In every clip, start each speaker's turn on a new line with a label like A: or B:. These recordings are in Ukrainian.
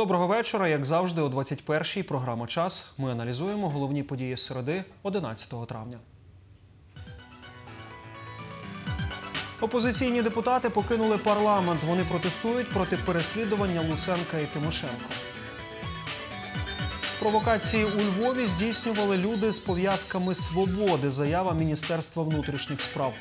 A: Доброго вечора. Як завжди, о 21-й програма Час. Ми аналізуємо головні події середи 11 травня. Опозиційні депутати покинули парламент. Вони протестують проти переслідування Луценка і Тимошенко. Провокації у Львові здійснювали люди з пов'язками свободи. Заява Міністерства внутрішніх справ.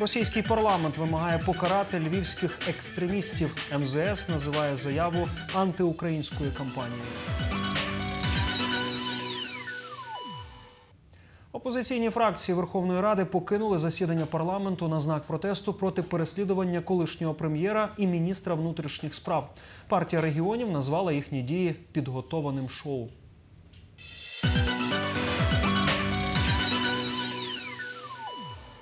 A: Російський парламент вимагає покарати львівських екстремістів. МЗС називає заяву антиукраїнською кампанією. Опозиційні фракції Верховної Ради покинули засідання парламенту на знак протесту проти переслідування колишнього прем'єра і міністра внутрішніх справ. Партія регіонів назвала їхні дії підготованим шоу.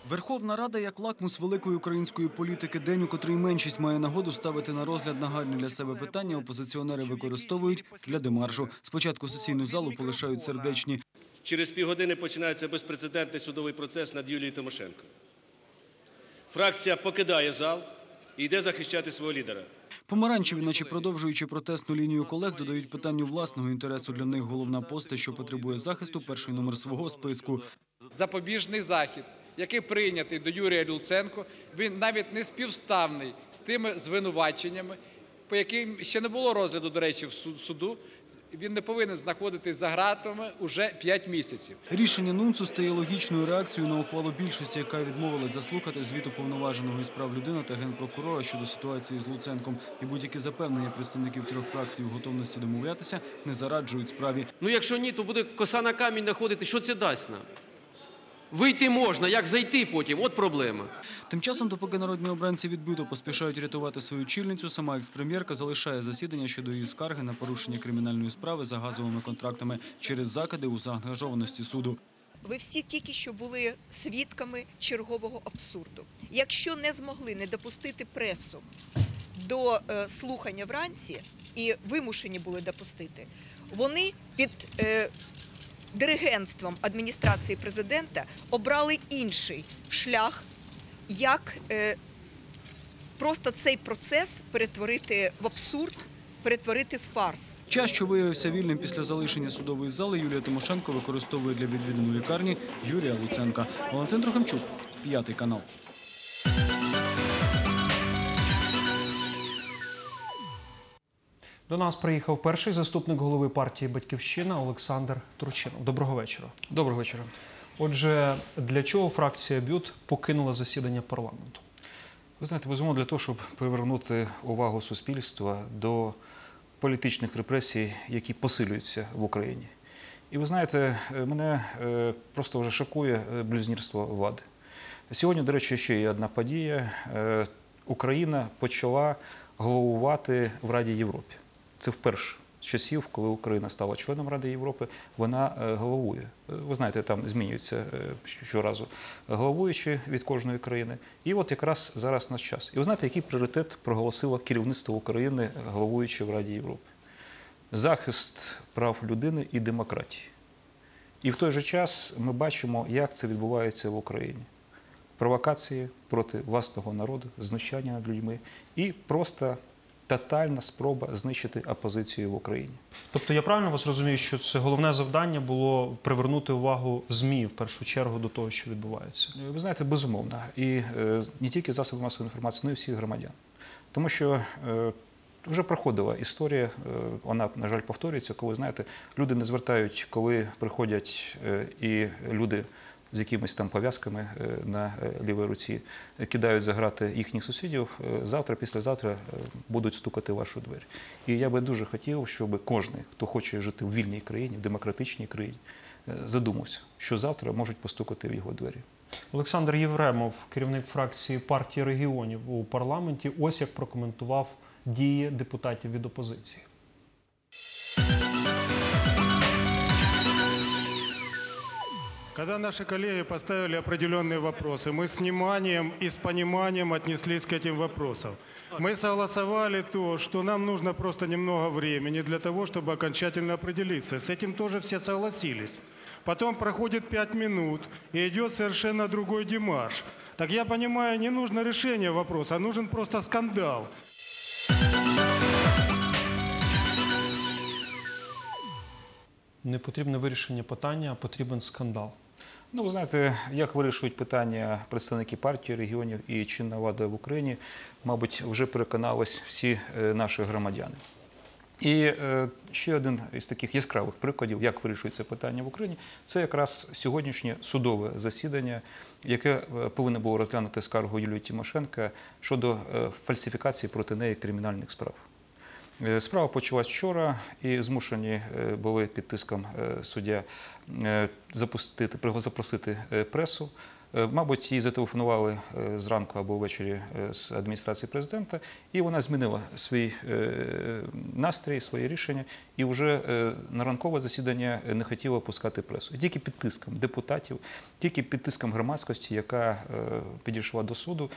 B: Верховна Рада як лакмус великої української політики, день, у котрий меншість має нагоду ставити на розгляд нагальні для себе питання. Опозиціонери використовують для демаршу. Спочатку сесійну залу полишають сердечні.
C: Через півгодини починається безпрецедентний судовий процес над Юлією Тимошенко. Фракція покидає зал і йде захищати свого лідера.
B: Помаранчеві, наче продовжуючи протестну лінію колег, додають питанню власного інтересу для них головна поста, що потребує захисту, перший номер свого списку.
D: запобіжний захід, який прийнятий до Юрія Люценко, він навіть не співставний з тими звинуваченнями, по яким ще не було розгляду, до речі, в суд- суду. Він не повинен знаходитись за ґратами уже 5 місяців.
B: Рішення НУНЦу стає логічною реакцією на ухвалу більшості, яка відмовилась заслухати звіт уповноваженого із прав людини та генпрокурора щодо ситуації з Луценком. І будь-які запевнення представників трьох фракцій у готовності домовлятися не зараджують справі.
E: Ну, якщо ні, то буде коса на камінь знаходити. Що це дасть нам? Вийти можна, як зайти потім? От проблема.
B: Тим часом, допоки народні обранці відбито поспішають рятувати свою чільницю, сама експрем'єрка залишає засідання щодо її скарги на порушення кримінальної справи за газовими контрактами через закиди у заангажованості суду.
F: Ви всі тільки що були свідками чергового абсурду. Якщо не змогли не допустити пресу до е, слухання вранці і вимушені були допустити, вони під е, диригентством адміністрації президента обрали інший шлях, як е, просто цей процес перетворити в абсурд, перетворити в фарс.
B: Час, що виявився вільним після залишення судової зали, Юлія Тимошенко використовує для відвідину лікарні Юрія Луценка. Валентин Трохимчук, п'ятий канал.
A: До нас приїхав перший заступник голови партії Батьківщина Олександр Турчинов. Доброго вечора.
G: Доброго вечора.
A: Отже, для чого фракція БЮТ покинула засідання парламенту?
G: Ви знаєте, безумовно, для того, щоб привернути увагу суспільства до політичних репресій, які посилюються в Україні. І ви знаєте, е, мене е, просто вже шокує е, блюзнірство влади. Сьогодні, до речі, ще є одна подія. Україна почала головувати в Раді Європи. Це вперше з часів, коли Україна стала членом Ради Європи, вона е, головує. Е, Ви знаєте, там змінюється е, щоразу головуючі від кожної країни. І от якраз зараз наш час. І ви знаєте, який пріоритет проголосило керівництво України, головуючи в Раді Європи? Захист прав людини і демократії. І в той же час ми бачимо, як це відбувається в Україні. Провокації проти власного народу, знущання над людьми і просто тотальна спроба знищити опозицію в Україні.
A: Тобто я правильно вас розумію, що це головне завдання було привернути увагу ЗМІ в першу чергу до того, що відбувається.
G: Ви знаєте, безумовно, і е, не тільки засоби масової інформації, але й всіх громадян. Тому що е, вже проходила історія, е, вона, на жаль, повторюється, коли знаєте, люди не звертають, коли приходять е, і люди з якимись там пов'язками е, на е, лівій руці кидають заграти їхніх сусідів. е, Завтра, післязавтра будуть стукати вашу двері. І я би дуже хотів, щоб кожен, хто хоче жити в вільній країні, в демократичній країні, задумався, що завтра можуть постукати в його двері.
A: Олександр Євремов, керівник фракції партії регіонів у парламенті, ось як прокоментував дії депутатів від опозиції.
H: Когда наши коллеги поставили определенные вопросы, мы с вниманием и с пониманием отнеслись к этим вопросам. Мы согласовали то, что нам нужно просто немного времени для того, чтобы окончательно определиться. С этим тоже все согласились. Потом проходит пять минут, и идет совершенно другой демарш. Так я понимаю, не нужно решение вопроса, а нужен просто скандал.
A: Не потрібне вирішення питання, а потрібен скандал.
G: Ну, ви знаєте, як вирішують питання представники партії регіонів і чинна влада в Україні, мабуть, вже переконались всі е, наші громадяни. І е, ще один із таких яскравих прикладів, як вирішується питання в Україні, це якраз сьогоднішнє судове засідання, яке е, повинно було розглянути скаргу Юлії Тимошенка щодо фальсифікації проти неї кримінальних справ. Е, Справа почалась вчора, і змушені е, були під тиском е, суддя запустити, запросити пресу. Мабуть, їй зателефонували зранку або ввечері з адміністрації президента, і вона змінила свій настрій, своє рішення, і вже на ранкове засідання не хотіла пускати пресу. І Тільки під тиском депутатів, тільки під тиском громадськості, яка підійшла до суду.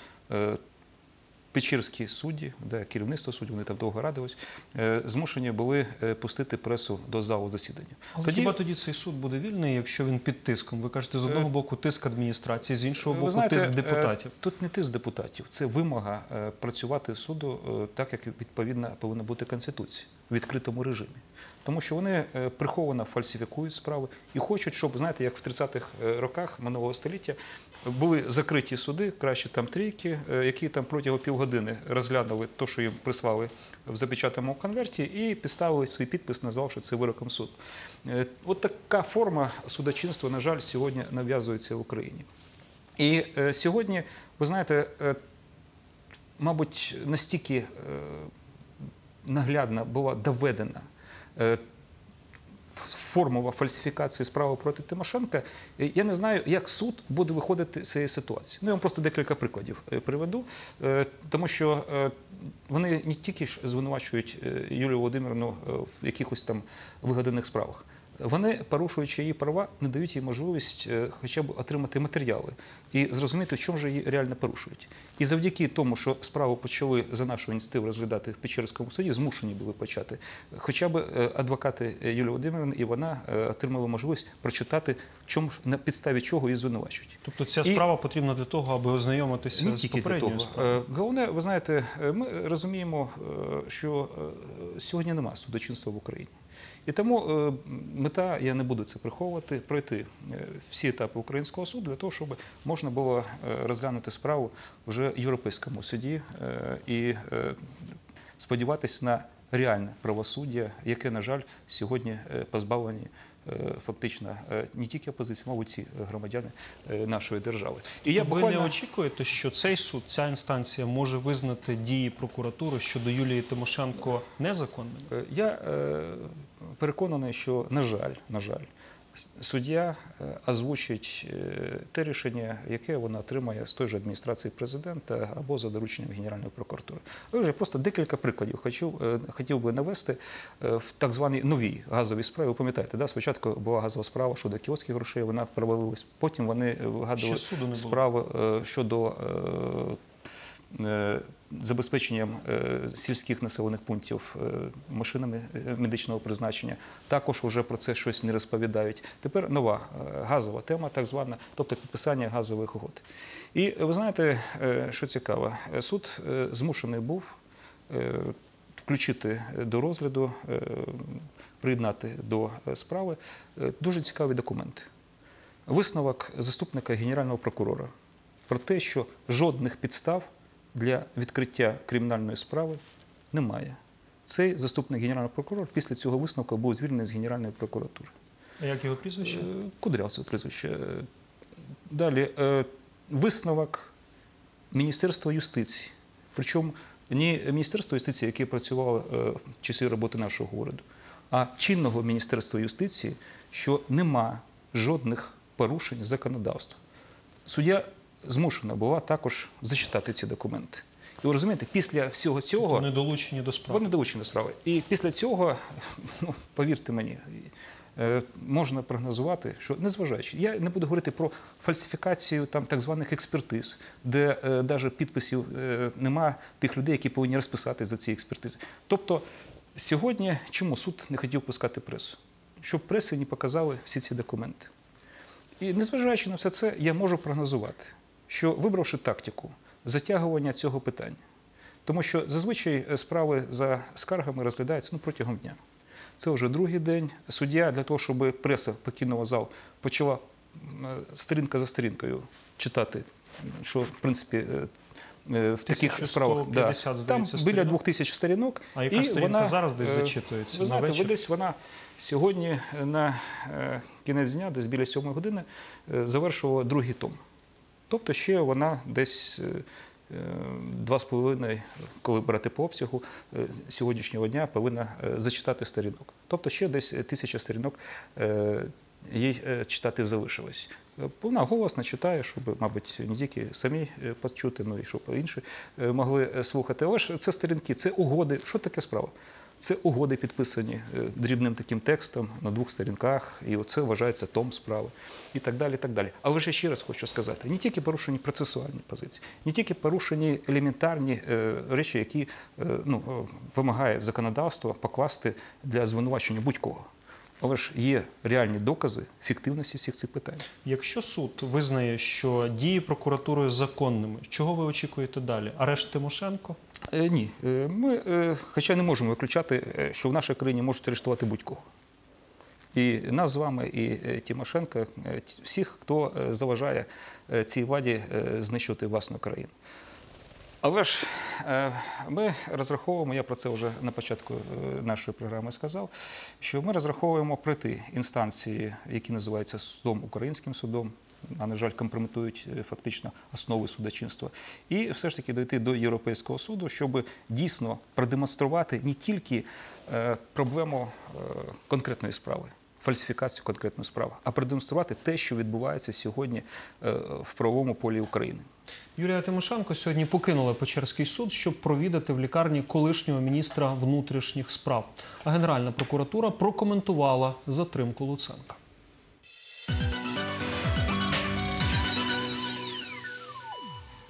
G: Е, Печерські судді, де керівництво суддів, вони там довго радились, е, змушені були е, пустити пресу до залу засідання.
A: Але хіба тоді цей суд буде вільний, якщо він під тиском? Ви кажете, з одного боку тиск адміністрації, з іншого боку,
G: знаєте,
A: тиск
G: е,
A: депутатів.
G: Тут не тиск депутатів, це вимога е, працювати суду е, так, як відповідно повинна бути Конституція відкритому режимі. Тому що вони е, приховано фальсифікують справи і хочуть, щоб, знаєте, як в 30-х е, роках минулого століття були закриті суди, краще там трійки, е, які там протягом півгодини розглянули те, що їм прислали в запечатаному конверті, і підставили свій підпис, назвавши це вироком суду. От така форма судочинства, на жаль, сьогодні нав'язується в Україні. І сьогодні, ви знаєте, мабуть, настільки наглядно була доведена е, формула фальсифікації справи проти Тимошенка. Я не знаю, як суд буде виходити з цієї ситуації. Ну, я вам просто декілька прикладів е, приведу, Е, тому що вони не тільки ж звинувачують Юлію Володимирівну в якихось там вигаданих справах. Вони, порушуючи її права, не дають їй можливість е, хоча б отримати матеріали і зрозуміти, в чому ж її реально порушують. І завдяки тому, що справу почали за нашу ініціативу розглядати в Печерському суді, змушені були почати. Хоча б е, адвокати Юлії Володимирівни і вона е, отримали можливість прочитати, в чому ж на підставі чого її звинувачують.
A: Тобто ця
G: І-
A: справа потрібна для того, аби ознайомитися
G: Не
A: з попередньою справою.
G: Е, Головне, ви знаєте, е, ми розуміємо, е, що е, сьогодні немає судочинства в Україні. І тому е, мета, я не буду це приховувати, пройти е, всі етапи українського суду для того, щоб можна було е, розглянути справу вже в Європейському суді і сподіватися на реальне правосуддя, яке, на жаль, сьогодні позбавлені фактично не тільки опозиції, мабуть, всі громадяни нашої держави. І я
A: Ви
G: буквально...
A: не очікуєте, що цей суд, ця інстанція може визнати дії прокуратури щодо Юлії Тимошенко незаконними?
G: Я переконаний, що, на жаль, на жаль, суддя е, озвучить е, те рішення, яке вона отримає з той же адміністрації президента або за дорученням Генеральної прокуратури. Але вже просто декілька прикладів хочу, е, хотів би навести в так званій новій газовій справі. Ви пам'ятаєте, да? спочатку була газова справа щодо кіоских грошей, вона провалилась. Потім вони вигадували е, щодо забезпеченням е, сільських населених пунктів е, машинами е, медичного призначення. Також вже про це щось не розповідають. Тепер нова е, газова тема, так звана, тобто підписання газових угод. І е, ви знаєте, е, що цікаво, Е, суд е, змушений був е, включити до розгляду, е, приєднати до е, справи е, дуже цікаві документи. Висновок заступника генерального прокурора про те, що жодних підстав для відкриття кримінальної справи немає. Цей заступник генерального прокурора після цього висновку був звільнений з Генеральної прокуратури.
A: А як його прізвище?
G: Е, Кудрявцев прізвище. Далі е, висновок Міністерства юстиції. Причому не Міністерство юстиції, яке працювало е, в часи роботи нашого уряду, а чинного Міністерства юстиції, що нема жодних порушень законодавства. Суддя змушена була також зачитати ці документи. І ви розумієте, після всього цього
A: Вони долучені до справи.
G: вони долучені до справи. І після цього, ну, повірте мені, е, можна прогнозувати, що незважаючи, я не буду говорити про фальсифікацію там так званих експертиз, де е, навіть підписів е, нема тих людей, які повинні розписати за ці експертизи. Тобто сьогодні чому суд не хотів пускати пресу? Щоб преси не показали всі ці документи. І незважаючи на все це, я можу прогнозувати, що вибравши тактику затягування цього питання, тому що зазвичай е, справи за скаргами розглядаються ну, протягом дня. Це вже другий день. Суддя для того, щоб преса покинула зал, почала е, сторінка за сторінкою читати, що в принципі. е, В таких
A: 1150,
G: справах да. там біля двох тисяч сторінок.
A: А яка
G: і
A: сторінка
G: вона,
A: зараз десь зачитується
G: Ви
A: на вечір?
G: ви десь вона сьогодні на кінець дня, десь біля сьомої години, завершувала другий том. Тобто ще вона десь е, е, два з половиною, коли брати по обсягу е, сьогоднішнього дня, повинна е, зачитати сторінок. Тобто ще десь тисяча сторінок е, їй е, читати залишилось. Е, Вона голосно читає, щоб, мабуть, не тільки самі е, почути, ну і щоб інші е, могли е, слухати. Але ж це сторінки, це угоди. Що таке справа? Це угоди підписані е, дрібним таким текстом на двох сторінках, і оце вважається том справи, і так далі. і так далі. Але ж ще раз хочу сказати: не тільки порушені процесуальні позиції, не тільки порушені елементарні е, речі, які е, ну, вимагає законодавство покласти для звинувачення будь-кого. Але ж є реальні докази фіктивності всіх цих питань.
A: Якщо суд визнає, що дії прокуратури законними, чого ви очікуєте далі? Арешт Тимошенко?
G: Е, Ні, Е, ми, е, хоча не можемо виключати, е, що в нашій країні можуть арештувати будь-кого. І нас з вами, і Тимошенка, всіх, хто заважає цій владі знищувати власну країну. Але ж е, ми розраховуємо, я про це вже на початку е, нашої програми сказав, що ми розраховуємо пройти інстанції, які називаються судом українським судом, а на жаль, компрометують е, фактично основи судочинства, і все ж таки дойти до Європейського суду, щоб дійсно продемонструвати не тільки проблему конкретної справи. Фальсифікацію конкретної справи, а продемонструвати те, що відбувається сьогодні е, в правовому полі України.
A: Юлія Тимошенко сьогодні покинула Печерський суд, щоб провідати в лікарні колишнього міністра внутрішніх справ. А Генеральна прокуратура прокоментувала затримку Луценка.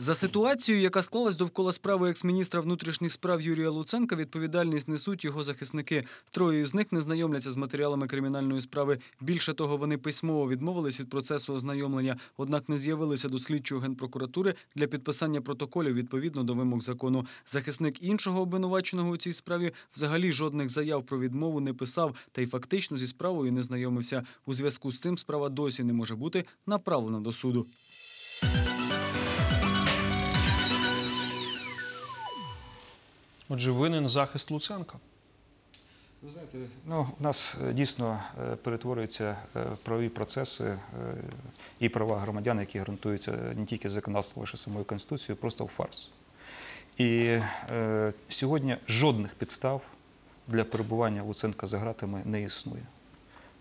B: За ситуацією, яка склалась довкола справи екс-міністра внутрішніх справ Юрія Луценка, відповідальність несуть його захисники. Троє з них не знайомляться з матеріалами кримінальної справи. Більше того, вони письмово відмовились від процесу ознайомлення, однак не з'явилися до слідчого генпрокуратури для підписання протоколів відповідно до вимог закону. Захисник іншого обвинуваченого у цій справі взагалі жодних заяв про відмову не писав, та й фактично зі справою не знайомився. У зв'язку з цим справа досі не може бути направлена до суду.
A: Отже, винен захист Луценка.
G: Ви знаєте, ну, у нас е, дійсно е, перетворюються е, правові процеси і права громадян, які гарантуються не тільки законодавством, лише самою Конституцією, просто в фарс. І е, сьогодні жодних підстав для перебування Луценка за ґратами не існує.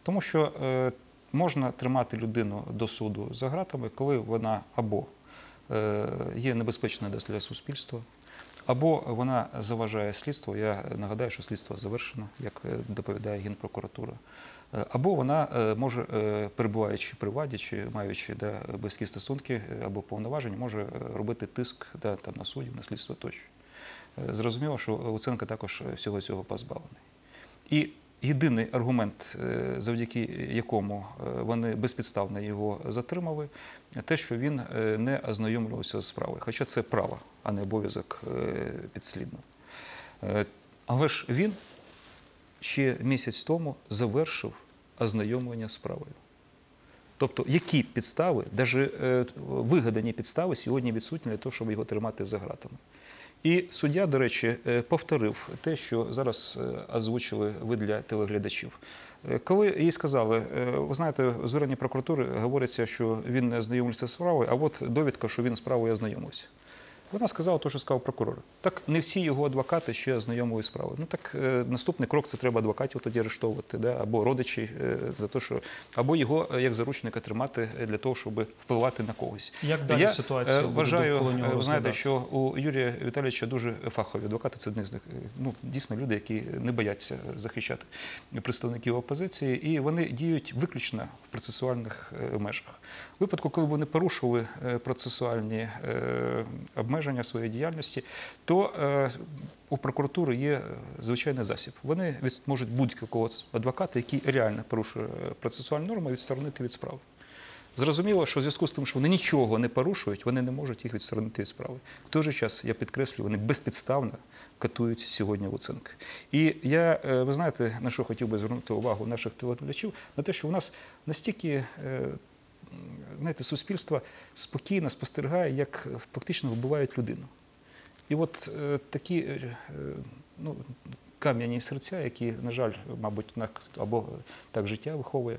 G: Тому що е, можна тримати людину до суду за ґратами, коли вона або е, є небезпечною для суспільства, або вона заважає слідство. Я нагадаю, що слідство завершено, як е, доповідає Генпрокуратура. Е, Або вона е, може, перебуваючи при владі чи маючи да, близькі стосунки або повноваження, може робити тиск да, там, на суддів, на слідство тощо. Зрозуміло, що Луценко також всього цього позбавлений. І єдиний аргумент, е, завдяки якому е, вони безпідставно його затримали, те, що він е, не ознайомлювався з справою. Хоча це право, а не обов'язок підслідного. Але ж він ще місяць тому завершив ознайомлення з справою. Тобто, які підстави, навіть вигадані підстави сьогодні відсутні для того, щоб його тримати за ґратами. І суддя, до речі, е, повторив те, що зараз е, озвучили ви для телеглядачів. Е, Коли їй сказали, ви знаєте, в зверненні прокуратури говориться, що він не ознайомився з справою, а от довідка, що він з справою ознайомився. Вона сказала те, що сказав прокурор. Так не всі його адвокати ще ознайомили з справою. Ну так е, наступний крок це треба адвокатів тоді арештовувати, да? або родичі е, за те, що або його е, як заручника тримати е, для того, щоб впливати на когось.
A: Як далі
G: Я
A: ситуація
G: е, вважаю, е, ви знаєте, що у Юрія Віталійовича дуже фахові адвокати. Це одні з них. Ну дійсно люди, які не бояться захищати представників опозиції, і вони діють виключно в процесуальних межах. Випадку, коли вони порушили е, процесуальні е, обмеження своєї діяльності, то е, у прокуратури є звичайний засіб. Вони можуть будь-якого адвоката, який реально порушує процесуальні норми, відсторонити від справи. Зрозуміло, що в зв'язку з тим, що вони нічого не порушують, вони не можуть їх відсторонити від справи. В той же час, я підкреслюю, вони безпідставно катують сьогодні Луценка. І я, ви знаєте, на що хотів би звернути увагу наших телеглядачів, на те, що у нас настільки. Знаєте, суспільство спокійно спостерігає, як фактично вбивають людину. І от е, такі е, е, ну, кам'яні серця, які, на жаль, мабуть, або так життя виховує,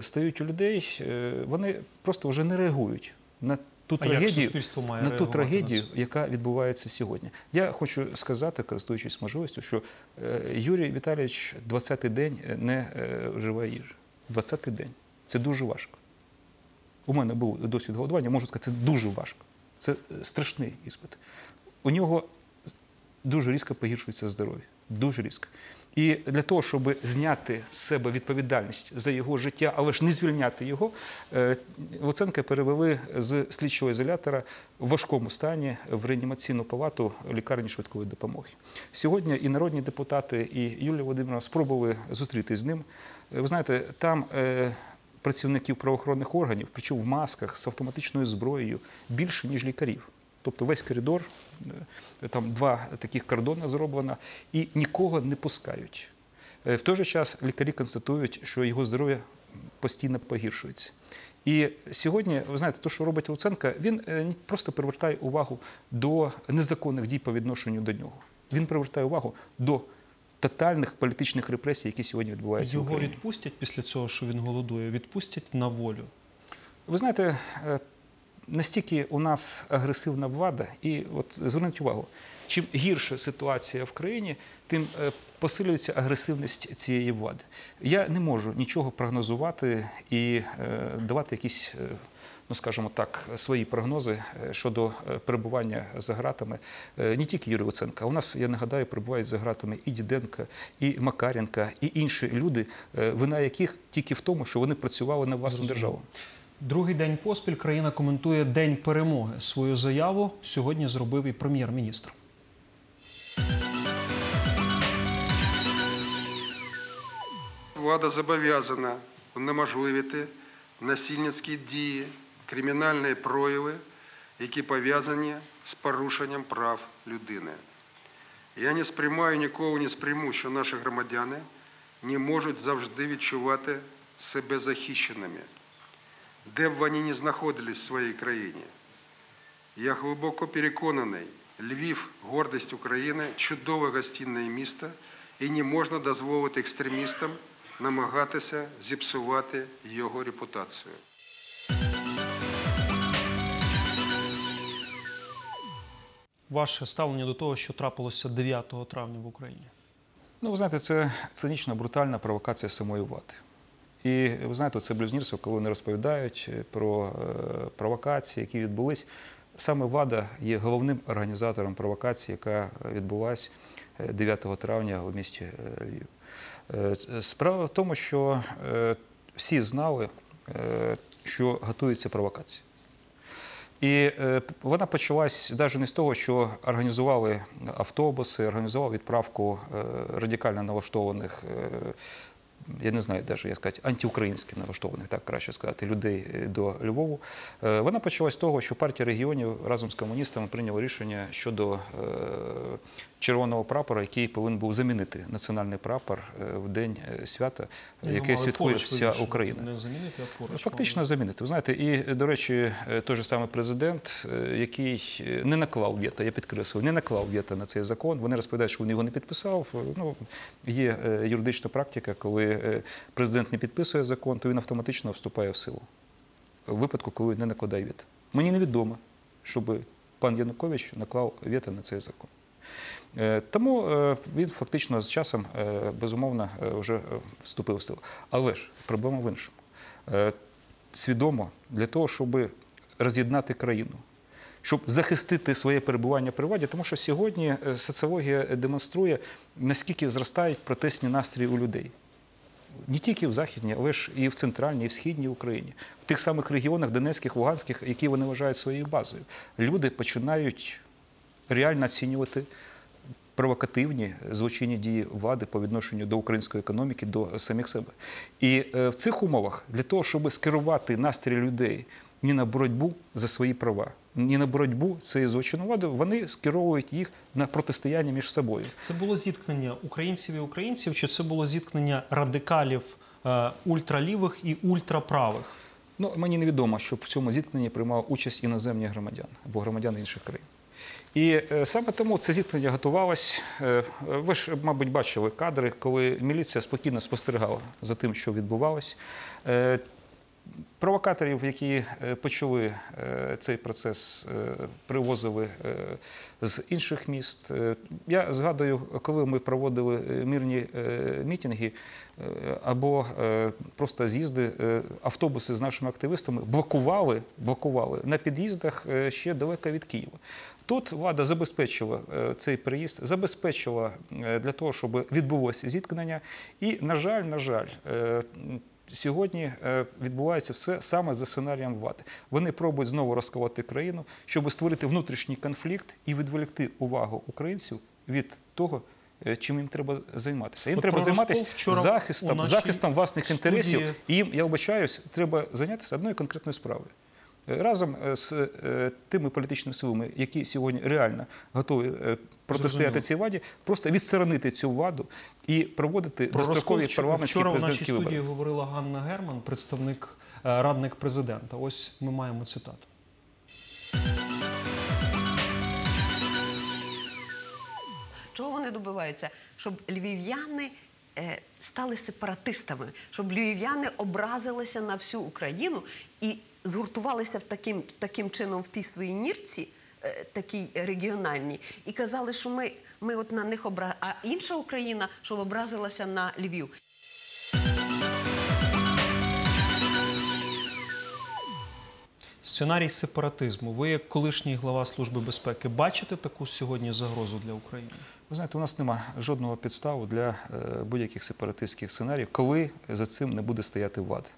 G: стають у людей, вони просто вже не реагують на ту
A: А
G: трагедію,
A: має
G: на ту
A: реагувати на
G: трагедію, яка відбувається сьогодні. Я хочу сказати, користуючись можливістю, що Юрій Віталійович 20-й день не вживає їжі. 20-й день. Це дуже важко. У мене був досвід голодування, можу сказати, це дуже важко. Це е, страшний іспит. У нього дуже різко погіршується здоров'я. Дуже різко. І для того, щоб зняти з себе відповідальність за його життя, але ж не звільняти його, е, Луценка перевели з слідчого ізолятора в важкому стані в реанімаційну палату лікарні швидкої допомоги. Сьогодні і народні депутати, і Юлія Володимирівна спробували зустрітися з ним. Е, Ви знаєте, там працівників правоохоронних органів, причому в масках з автоматичною зброєю, більше, ніж лікарів. Тобто весь коридор, е, там два таких кордони зроблено, і нікого не пускають. Е, В той же час лікарі констатують, що його здоров'я постійно погіршується. І сьогодні, ви знаєте, те, що робить Луценко, він е, просто привертає увагу до незаконних дій по відношенню до нього. Він привертає увагу до тотальних політичних репресій, які сьогодні відбуваються в
A: Його відпустять після цього, що він голодує, відпустять на волю.
G: Ви знаєте, е, настільки у нас агресивна влада, і от зверніть увагу, чим гірша ситуація в країні, тим е, посилюється агресивність цієї влади. Я не можу нічого прогнозувати і е, давати якісь. Ну, скажімо так, свої прогнози е, щодо е, перебування за гратами е, не тільки Юрія Луценка. У нас, я нагадаю, перебувають за гратами і Діденка, і Макаренка, і інші люди, вина яких тільки в тому, що вони працювали на власну державу.
A: Другий день поспіль країна коментує День перемоги. Свою заяву сьогодні зробив і прем'єр-міністр.
I: Влада зобов'язана унеможливити насильницькі дії, кримінальні прояви, які пов'язані з порушенням прав людини. Я не сприймаю нікого не сприйму, що наші громадяни не можуть завжди відчувати себе захищеними, де б вони не знаходились в своїй країні. Я глибоко переконаний, Львів – гордість України, чудове гостинне місто, і не можна дозволити екстремістам намагатися зіпсувати його репутацію.
A: Ваше ставлення до того, що трапилося 9 травня в Україні.
G: Ну, ви знаєте, це цинічна, брутальна провокація самої влади. І ви знаєте, це блюзнірство, коли вони розповідають е, про е, провокації, які відбулись. Саме влада є головним організатором провокації, яка відбулась е, 9 травня у місті Львів. Справа в тому, що всі знали, що готується провокація. І е, вона почалась навіть не з того, що організували автобуси, організували відправку е, радикально налаштованих, е, я не знаю, навіть як сказати, антиукраїнських налаштованих, так краще сказати, людей е, до Львову. Е, Вона почалась з того, що партія регіонів разом з комуністами прийняла рішення щодо е, червоного прапора, який повинен був замінити національний прапор в день свята, яке святкує вся. Україна.
A: Не замінити, а поруч.
G: Фактично замінити. Ви знаєте, і, до речі, той же самий президент, який не наклав вето, я підкреслюю, не наклав вето на цей закон. Вони розповідають, що він його не підписав. Ну, є юридична практика, коли е, президент не підписує закон, то він автоматично вступає в силу. В випадку, коли не накладає вето. Мені невідомо, щоб пан Янукович наклав вето на цей закон. Е, Тому е, він фактично з часом, безумовно, вже вступив в силу. Але ж проблема в іншому. Свідомо для того, щоб роз'єднати країну, щоб захистити своє перебування при владі, тому що сьогодні соціологія демонструє, наскільки зростають протестні настрої у людей. Не тільки в Західній, але ж і в центральній, і в східній Україні, в тих самих регіонах Донецьких, Луганських, які вони вважають своєю базою. Люди починають реально оцінювати провокативні злочинні дії влади по відношенню до української економіки, до самих себе. І е, в цих умовах для того, щоб скерувати настрій людей ні на боротьбу за свої права, ні на боротьбу цієї злочинної влади, вони скеровують їх на протистояння між собою.
A: Це було зіткнення українців і українців, чи це було зіткнення радикалів е, ультралівих і ультраправих?
G: Ну, мені невідомо, щоб в цьому зіткненні приймав участь іноземні громадяни або громадяни інших країн. І е, саме тому це зіткнення готувалось. Е, ви ж, мабуть, бачили кадри, коли міліція спокійно спостерігала за тим, що відбувалось. Провокаторів, які е, почали е, цей процес, е, привозили з інших міст. Я згадую, коли ми проводили мирні мітинги або просто з'їзди, автобуси з нашими активістами блокували, блокували на під'їздах ще далеко від Києва. Тут влада забезпечила цей приїзд, забезпечила для того, щоб відбулося зіткнення. І, на жаль, на жаль, Сьогодні е, відбувається все саме за сценарієм влади. Вони пробують знову розколоти країну, щоб створити внутрішній конфлікт і відволікти увагу українців від того, е, чим їм треба займатися. Їм
A: От
G: треба займатися захистом, захистом власних
A: студії-
G: інтересів. І їм, я вибачаюсь, треба зайнятися одною конкретною справою. Е, Разом е, з е, тими політичними силами, які сьогодні реально готові протистояти
A: Зрозуміло.
G: цій владі, просто відсторонити цю владу і проводити
A: Про
G: дострокові
A: розкол
G: парламентські
A: вчора в нашій
G: президентські вибори.
A: студії говорила Ганна Герман, представник радник президента. Ось ми маємо цитату.
J: Чого вони добиваються? Щоб львів'яни стали сепаратистами, щоб львів'яни образилися на всю Україну і згуртувалися в таким, таким чином в тій своїй нірці, е, такій регіональній, і казали, що ми, ми от на них обра... а інша Україна, щоб образилася на Львів.
A: Сценарій сепаратизму. Ви, як колишній глава Служби безпеки, бачите таку сьогодні загрозу для України?
G: Ви знаєте, у нас немає жодного підставу для е, будь-яких сепаратистських сценаріїв, коли за цим не буде стояти влада.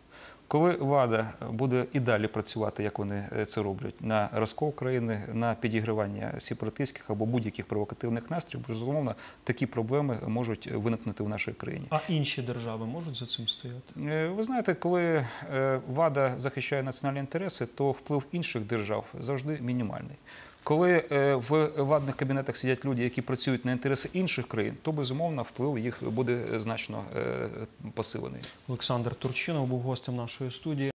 G: Коли влада буде і далі працювати, як вони е, це роблять, на розкол країни, на підігривання сепаратистських або будь-яких провокативних настроїв, безумовно, такі проблеми можуть виникнути в нашій країні.
A: А інші держави можуть за цим стояти?
G: Е, Ви знаєте, коли е, влада захищає національні інтереси, то вплив інших держав завжди мінімальний. Коли е, в владних кабінетах сидять люди, які працюють на інтереси інших країн, то безумовно вплив їх буде значно е, посилений.
A: Олександр Турчинов був гостем нашої студії.